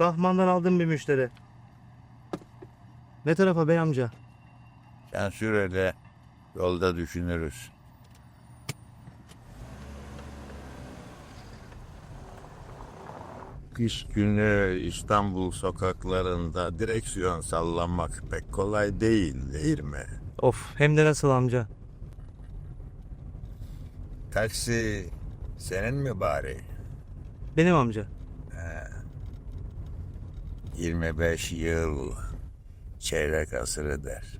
Rahman'dan aldım bir müşteri. Ne tarafa bey amca? Sen sür. Yolda düşünürüz. Kış günü İstanbul sokaklarında direksiyon sallanmak pek kolay değil, değil mi? Of hem de nasıl amca? Taksi senin mi bari? Benim amca. 25 yıl çeyrek asır eder.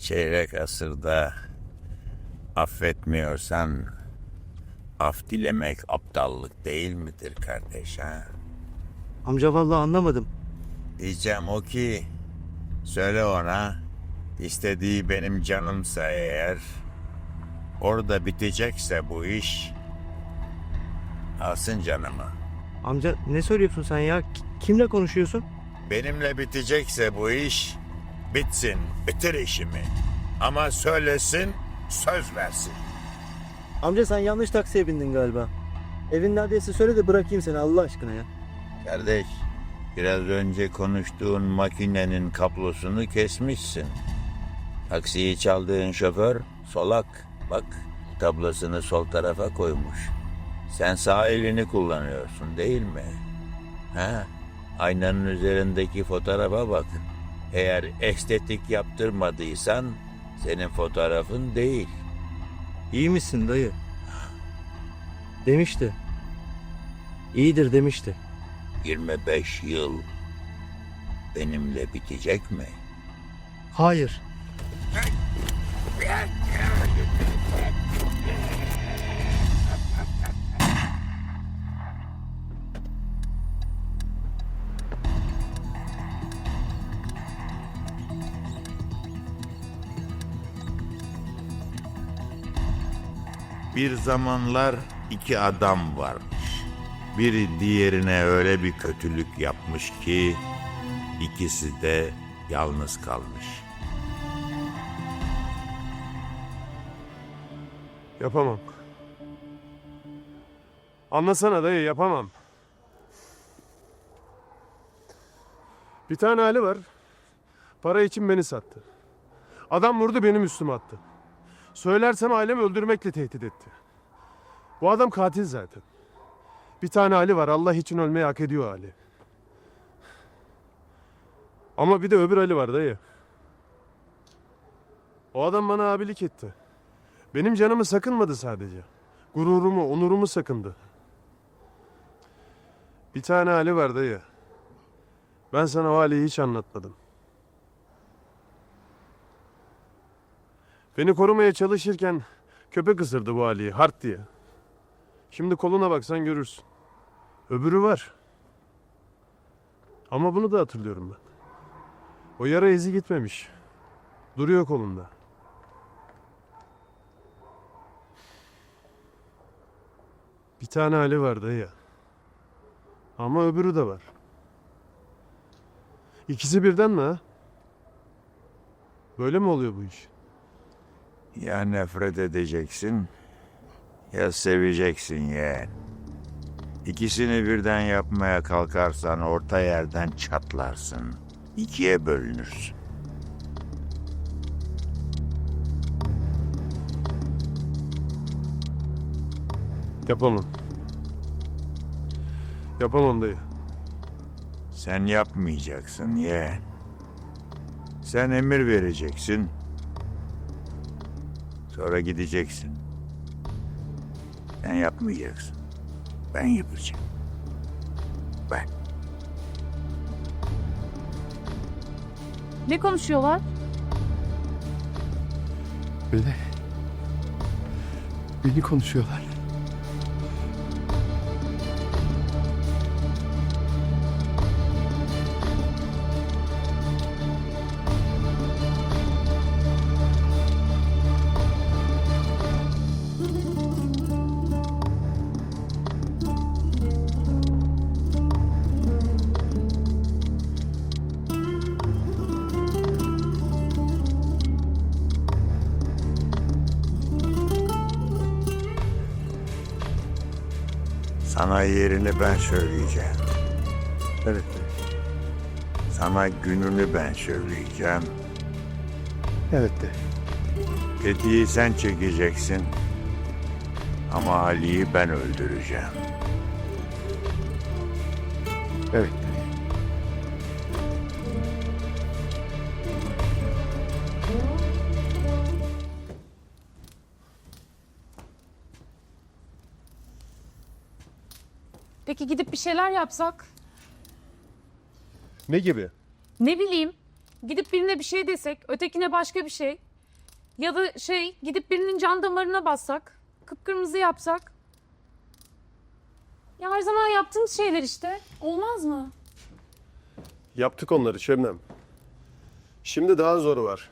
Çeyrek asırda affetmiyorsan af dilemek aptallık değil midir kardeş ha? Amca vallahi anlamadım. Diyeceğim o ki söyle ona istediği benim canımsa eğer orada bitecekse bu iş alsın canımı. Amca ne söylüyorsun sen ya? Ki- Kimle konuşuyorsun? Benimle bitecekse bu iş bitsin, bitir işimi. Ama söylesin, söz versin. Amca sen yanlış taksiye bindin galiba. Evin neredeyse söyle de bırakayım seni Allah aşkına ya. Kardeş, biraz önce konuştuğun makinenin kablosunu kesmişsin. Taksiyi çaldığın şoför solak. Bak, tablosunu sol tarafa koymuş. Sen sağ elini kullanıyorsun değil mi? Ha? Aynanın üzerindeki fotoğrafa bak. Eğer estetik yaptırmadıysan senin fotoğrafın değil. İyi misin dayı? Demişti. İyidir demişti. 25 yıl benimle bitecek mi? Hayır. Bir zamanlar iki adam varmış. Biri diğerine öyle bir kötülük yapmış ki ikisi de yalnız kalmış. Yapamam. Anlasana dayı yapamam. Bir tane hali var. Para için beni sattı. Adam vurdu benim üstüme attı. Söylersem ailemi öldürmekle tehdit etti. Bu adam katil zaten. Bir tane Ali var Allah için ölmeyi hak ediyor Ali. Ama bir de öbür Ali var dayı. O adam bana abilik etti. Benim canımı sakınmadı sadece. Gururumu, onurumu sakındı. Bir tane Ali var dayı. Ben sana o Ali'yi hiç anlatmadım. Beni korumaya çalışırken köpek ısırdı bu Ali'yi hart diye. Şimdi koluna baksan görürsün. Öbürü var. Ama bunu da hatırlıyorum ben. O yara izi gitmemiş. Duruyor kolunda. Bir tane Ali var dayı. Ama öbürü de var. İkisi birden mi ha? Böyle mi oluyor bu iş? Ya nefret edeceksin ya seveceksin yeğen. İkisini birden yapmaya kalkarsan orta yerden çatlarsın. İkiye bölünürsün. Yapamam. Yapamam dayı. Sen yapmayacaksın yeğen. Sen emir vereceksin. Sonra gideceksin. Sen yapmayacaksın. Ben yapacağım. Ben. Ne konuşuyorlar? Beni... Beni konuşuyorlar. Sana yerini ben söyleyeceğim. Evet. Sana gününü ben söyleyeceğim. Evet de. Tetiği sen çekeceksin. Ama Ali'yi ben öldüreceğim. Bir şeyler yapsak? Ne gibi? Ne bileyim. Gidip birine bir şey desek, ötekine başka bir şey. Ya da şey, gidip birinin can damarına bassak, kıpkırmızı yapsak. Ya her zaman yaptığımız şeyler işte. Olmaz mı? Yaptık onları Şebnem. Şimdi daha zoru var.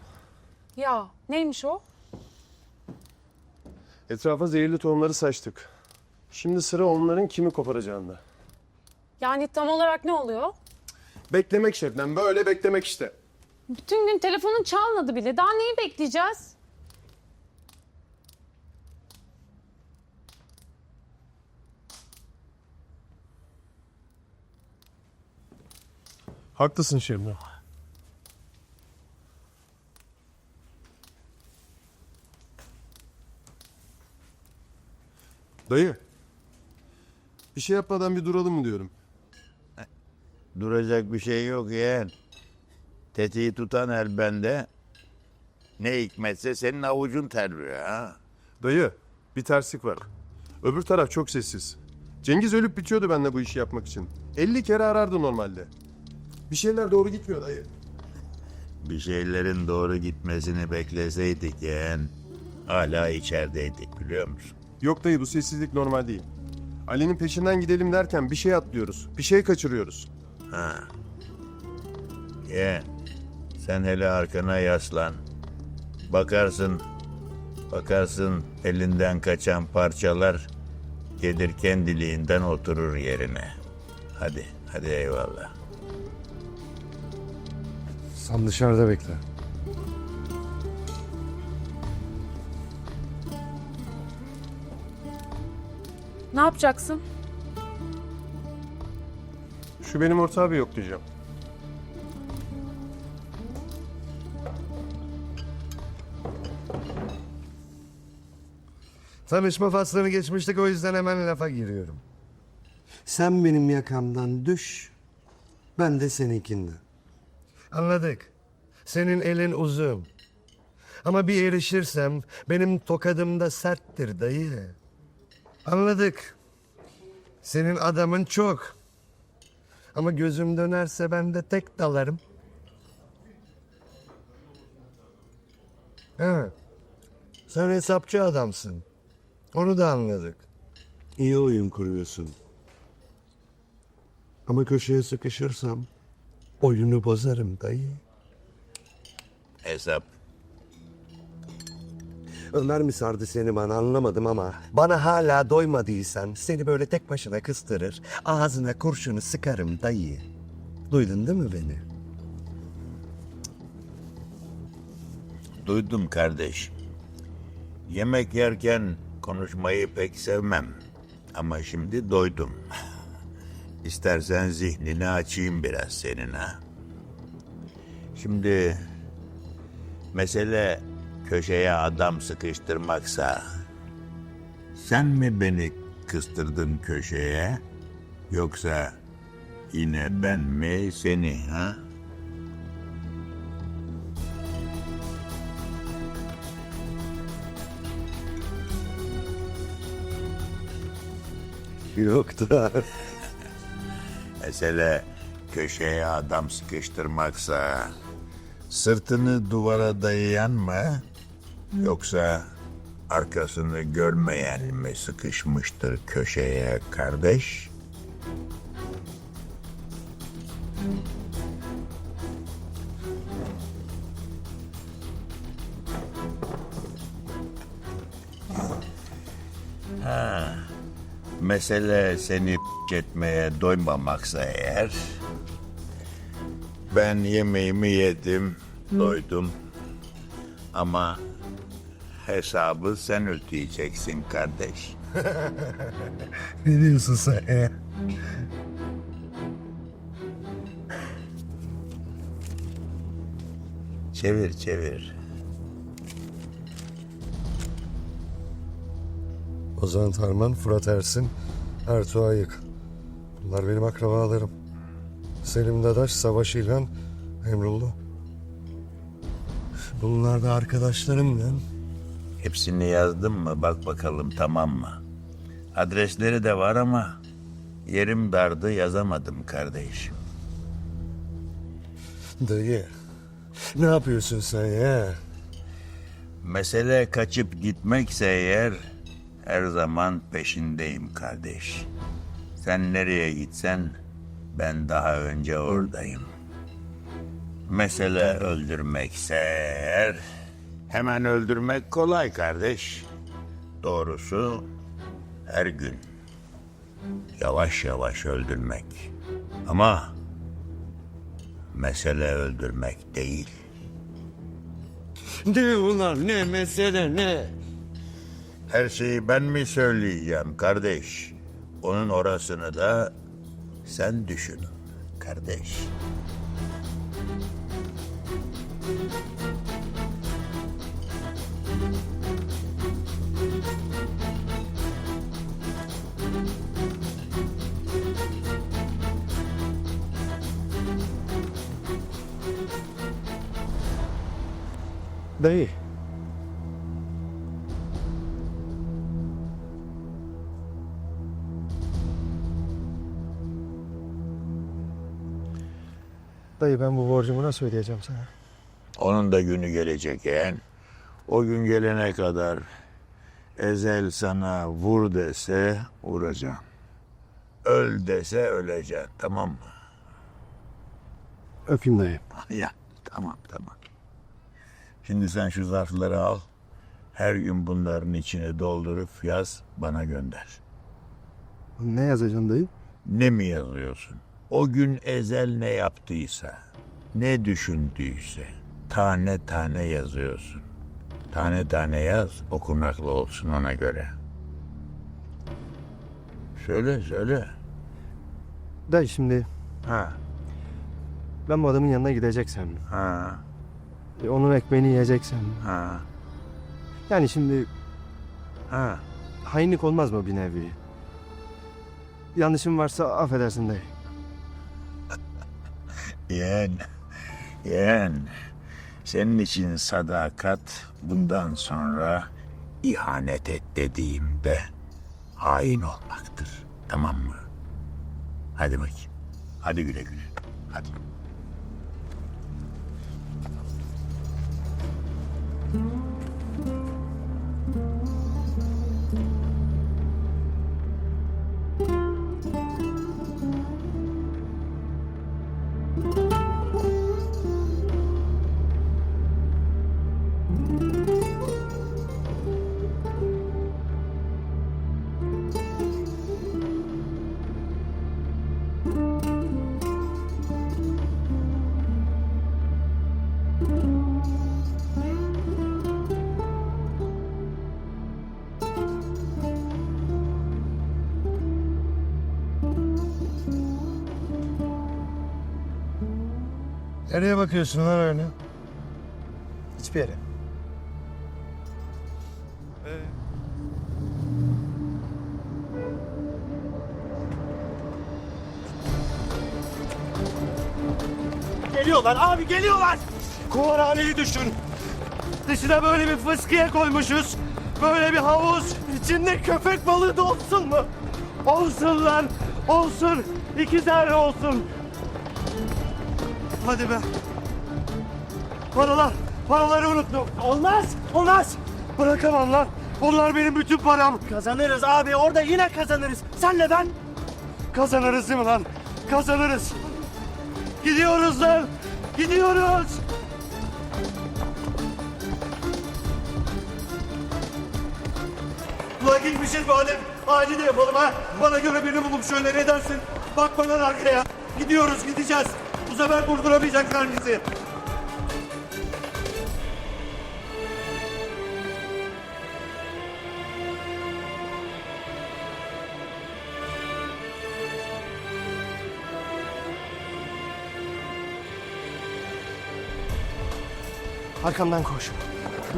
Ya neymiş o? Etrafa zehirli tohumları saçtık. Şimdi sıra onların kimi koparacağında. Yani tam olarak ne oluyor? Beklemek Şebnem, böyle beklemek işte. Bütün gün telefonun çalmadı bile. Daha neyi bekleyeceğiz? Haklısın Şebnem. Dayı. Bir şey yapmadan bir duralım mı diyorum. Duracak bir şey yok yeğen. Tetiği tutan el bende. Ne hikmetse senin avucun terbiye ha. Dayı, bir terslik var. Öbür taraf çok sessiz. Cengiz ölüp bitiyordu benimle bu işi yapmak için. 50 kere arardı normalde. Bir şeyler doğru gitmiyor dayı. Bir şeylerin doğru gitmesini bekleseydik yeğen. Hala içerideydik biliyor musun? Yok dayı bu sessizlik normal değil. Ali'nin peşinden gidelim derken bir şey atlıyoruz. Bir şey kaçırıyoruz. Yeğen sen hele arkana yaslan. Bakarsın, bakarsın elinden kaçan parçalar gelir kendiliğinden oturur yerine. Hadi, hadi eyvallah. Sen dışarıda bekle. Ne yapacaksın? Şu benim ortağı bir yok diyeceğim. Tanışma faslını geçmiştik o yüzden hemen lafa giriyorum. Sen benim yakamdan düş, ben de seninkinden. Anladık. Senin elin uzun. Ama bir erişirsem benim tokadım da serttir dayı. Anladık. Senin adamın çok. Ama gözüm dönerse ben de tek dalarım. Evet. Sen hesapçı adamsın. Onu da anladık. İyi oyun kuruyorsun. Ama köşeye sıkışırsam oyunu bozarım dayı. Hesap. Ömer mi sardı seni bana anlamadım ama bana hala doymadıysan seni böyle tek başına kıstırır ağzına kurşunu sıkarım dayı. Duydun değil mi beni? Duydum kardeş. Yemek yerken konuşmayı pek sevmem. Ama şimdi doydum. İstersen zihnini açayım biraz senin ha. Şimdi mesele köşeye adam sıkıştırmaksa sen mi beni kıstırdın köşeye yoksa yine ben mi seni ha? Yok da. Mesele köşeye adam sıkıştırmaksa sırtını duvara dayayan mı yoksa arkasını görmeyen mi sıkışmıştır köşeye kardeş? Ha, mesele seni etmeye doymamaksa eğer ben yemeğimi yedim, doydum. Ama hesabı sen ödeyeceksin kardeş. Ne diyorsun sen ya? çevir çevir. Ozan Tarman, Fırat Ersin, Ertuğ Ayık. Bunlar benim akrabalarım. Selim Dadaş, Savaş İlhan, Emrullah. Bunlar da arkadaşlarım lan. Hepsini yazdım mı bak bakalım tamam mı? Adresleri de var ama yerim dardı yazamadım kardeşim. Dayı, ne yapıyorsun sen ya? Mesele kaçıp gitmekse eğer her zaman peşindeyim kardeş. Sen nereye gitsen ben daha önce oradayım. Mesele öldürmekse eğer hemen öldürmek kolay kardeş. Doğrusu her gün yavaş yavaş öldürmek. Ama mesele öldürmek değil. Ne ulan ne mesele ne? Her şeyi ben mi söyleyeceğim kardeş? Onun orasını da sen düşün kardeş. Dayı. Dayı ben bu borcumu nasıl ödeyeceğim sana? Onun da günü gelecek yeğen. O gün gelene kadar ezel sana vur dese vuracaksın. Öl dese öleceksin tamam mı? Öpeyim dayı. Ya tamam tamam. Şimdi sen şu zarfları al. Her gün bunların içine doldurup yaz bana gönder. Ne yazacaksın dayı? Ne mi yazıyorsun? O gün ezel ne yaptıysa, ne düşündüyse tane tane yazıyorsun. Tane tane yaz, okunaklı olsun ona göre. Söyle söyle. Dayı şimdi Ha ben bu adamın yanına gideceksem, ha e, onun ekmeğini yiyeceksem. ha Yani şimdi ha. hainlik olmaz mı bir nevi? Yanlışım varsa affedersin dayı. Yeğen, yeğen. Senin için sadakat bundan sonra ihanet et dediğimde hain olmaktır. Tamam mı? Hadi bakayım. Hadi güle güle. Hadi. Nereye bakıyorsun lan öyle? Hiçbir yere. Geliyorlar abi geliyorlar. Kumarhaneyi düşün. Dışına böyle bir fıskiye koymuşuz. Böyle bir havuz. İçinde köpek balığı da olsun mu? Olsun lan. Olsun. İki tane olsun. Hadi be. Paralar. Paraları unuttum. Olmaz. Olmaz. Bırakamam lan. Onlar benim bütün param. Kazanırız abi. Orada yine kazanırız. Senle ben. Kazanırız değil mi lan? Kazanırız. Gidiyoruz lan. Gidiyoruz. Ulan gitmişiz madem. Acil de yapalım ha. Bana göre birini bulup şöyle ne dersin? Bak bana arkaya. Gidiyoruz gideceğiz. Bu sefer durduramayacaklar bizi. Arkamdan koş.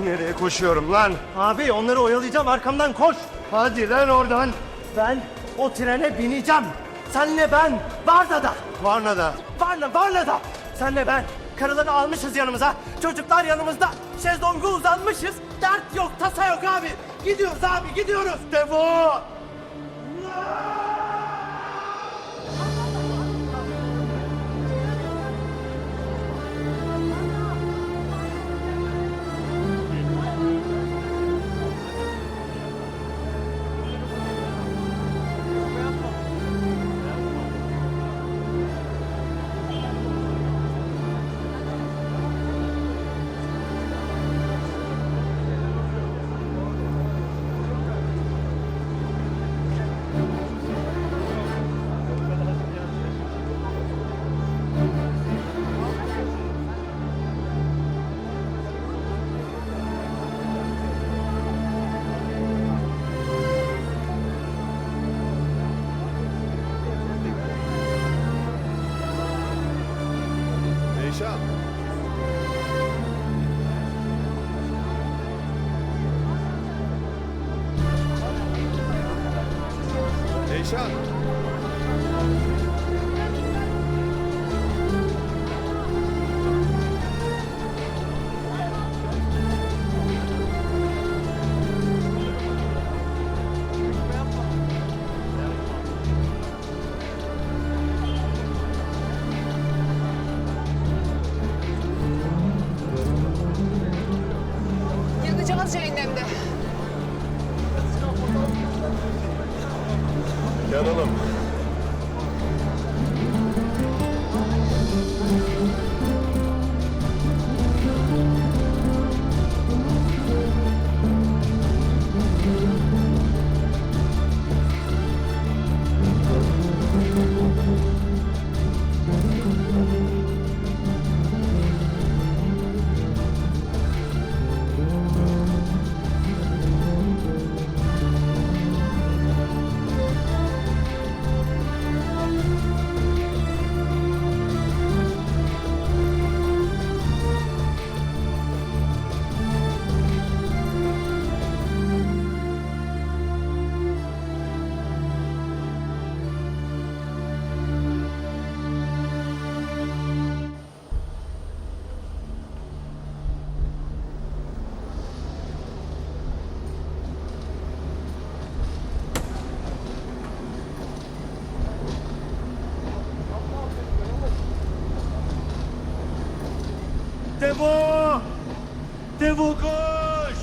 Nereye koşuyorum lan? Abi onları oyalayacağım arkamdan koş. Hadi lan oradan. Ben o trene bineceğim. Senle ben Varna'da. Varna'da. Varna, Varna'da. Senle ben. Karıları almışız yanımıza. Çocuklar yanımızda. Şezlonga uzanmışız. Dert yok, tasa yok abi. Gidiyoruz abi, gidiyoruz. Defo! Devo koş!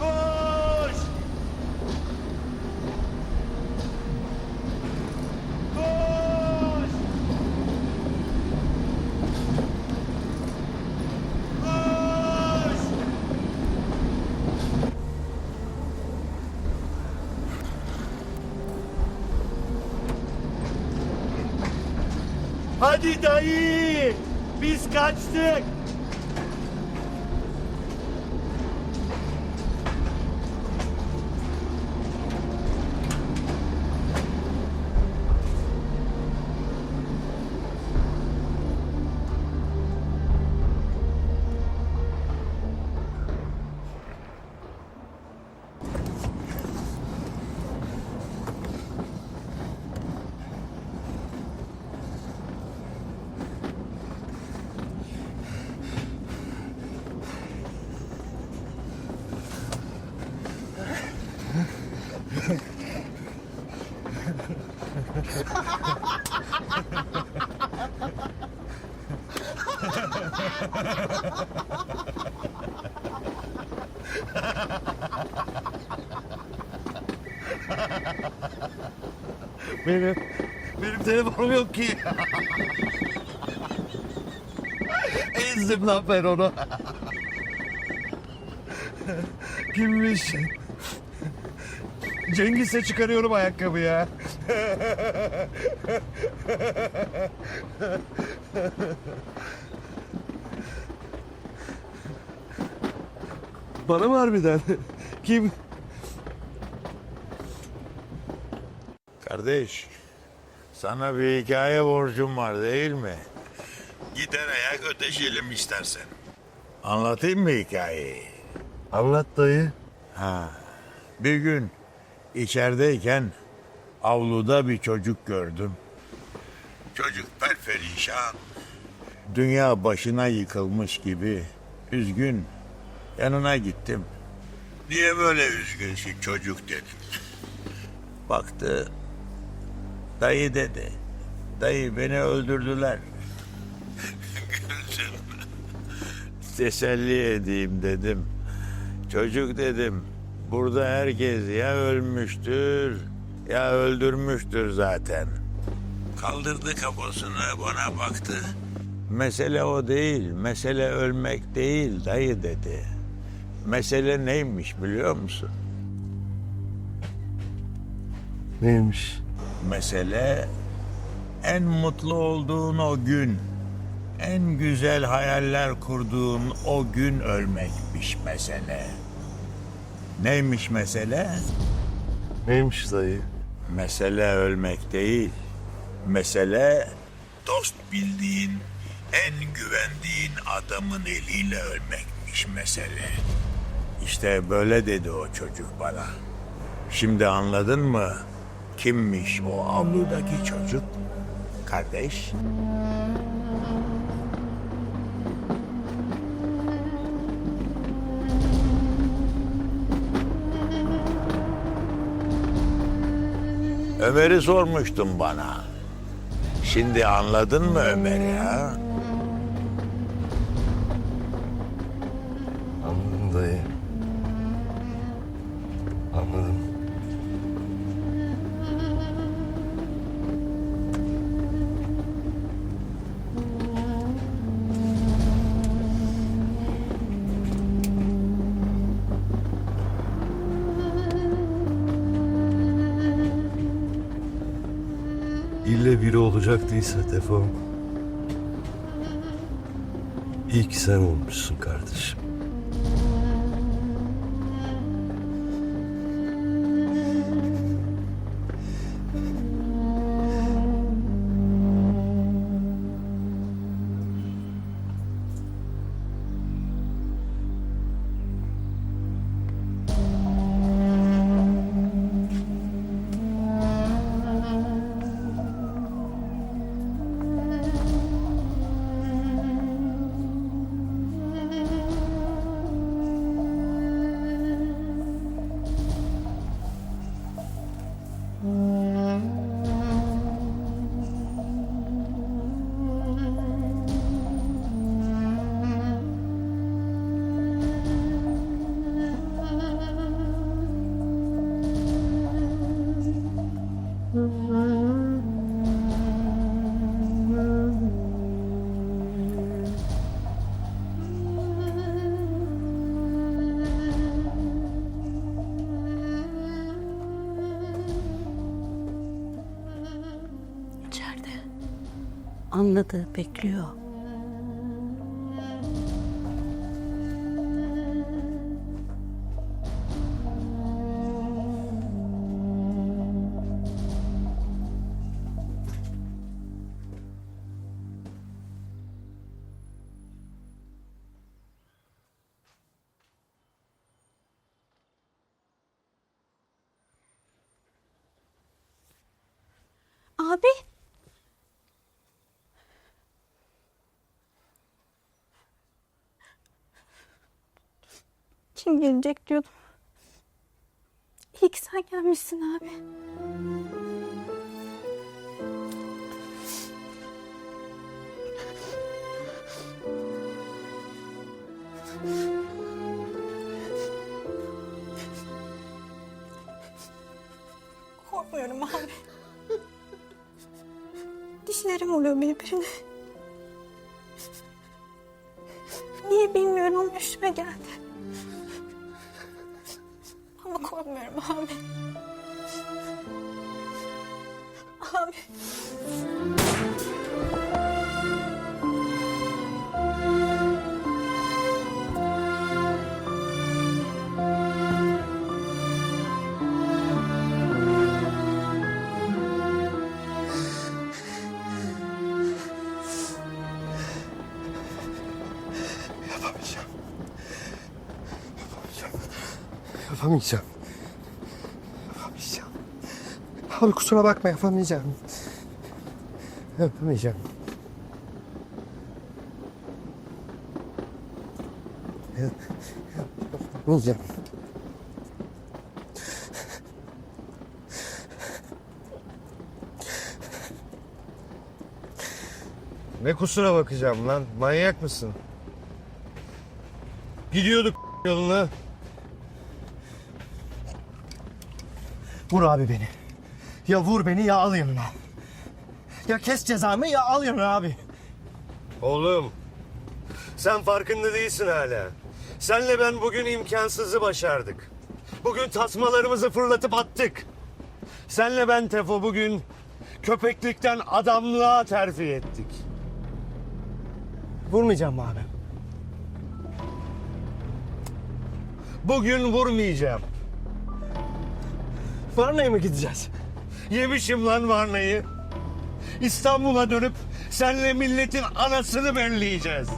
Koş! Koş! Koş! Hadi dayı! Biz kaçtık! Benim, benim telefonum yok ki. Ezdim lan ben onu. Kimmiş? Cengiz'e çıkarıyorum ayakkabı ya. Bana mı harbiden? Kim? Kardeş, sana bir hikaye borcum var değil mi? Gider ayak ödeşelim istersen. Anlatayım mı hikayeyi? Anlat dayı. Bir gün içerideyken avluda bir çocuk gördüm. Çocuk perperişan. Dünya başına yıkılmış gibi üzgün. Yanına gittim. Niye böyle üzgünsün çocuk dedim. Baktı. Dayı dedi. Dayı beni öldürdüler. Güldüm. Teselli edeyim dedim. Çocuk dedim. Burada herkes ya ölmüştür ya öldürmüştür zaten. Kaldırdı kafasını bana baktı. Mesele o değil, mesele ölmek değil dayı dedi. Mesele neymiş biliyor musun? Neymiş? Mesele en mutlu olduğun o gün, en güzel hayaller kurduğun o gün ölmekmiş mesele. Neymiş mesele? Neymiş dayı? Mesele ölmek değil. Mesele dost bildiğin, en güvendiğin adamın eliyle ölmekmiş mesele. İşte böyle dedi o çocuk bana. Şimdi anladın mı? Kimmiş o avludaki çocuk? Kardeş. Ömer'i sormuştun bana. Şimdi anladın mı Ömer'i ha? Olacaktıysa Tefo. İlk sen olmuşsun kardeşim. Anladı, bekliyor. Gelecek diyordum. İyi ki sen gelmişsin abi. Korkmuyorum abi. Dişlerim oluyor birbirine. Niye Yapamayacağım. Yapamayacağım. Yapamayacağım. Yapamayacağım. Abi kusura bakma yapamayacağım. Yapamayacağım. Bulacağım. Ne kusura bakacağım lan? Manyak mısın? Gidiyorduk yoluna. Vur abi beni. Ya vur beni ya al yanına. Ya kes cezamı ya al yanına abi. Oğlum, sen farkında değilsin hala. Senle ben bugün imkansızı başardık. Bugün tasmalarımızı fırlatıp attık. Senle ben Tefo bugün köpeklikten adamlığa terfi ettik. Vurmayacağım abi? Bugün vurmayacağım. Varna'ya mı gideceğiz? Yemişim lan Varna'yı. İstanbul'a dönüp senle milletin anasını belleyeceğiz.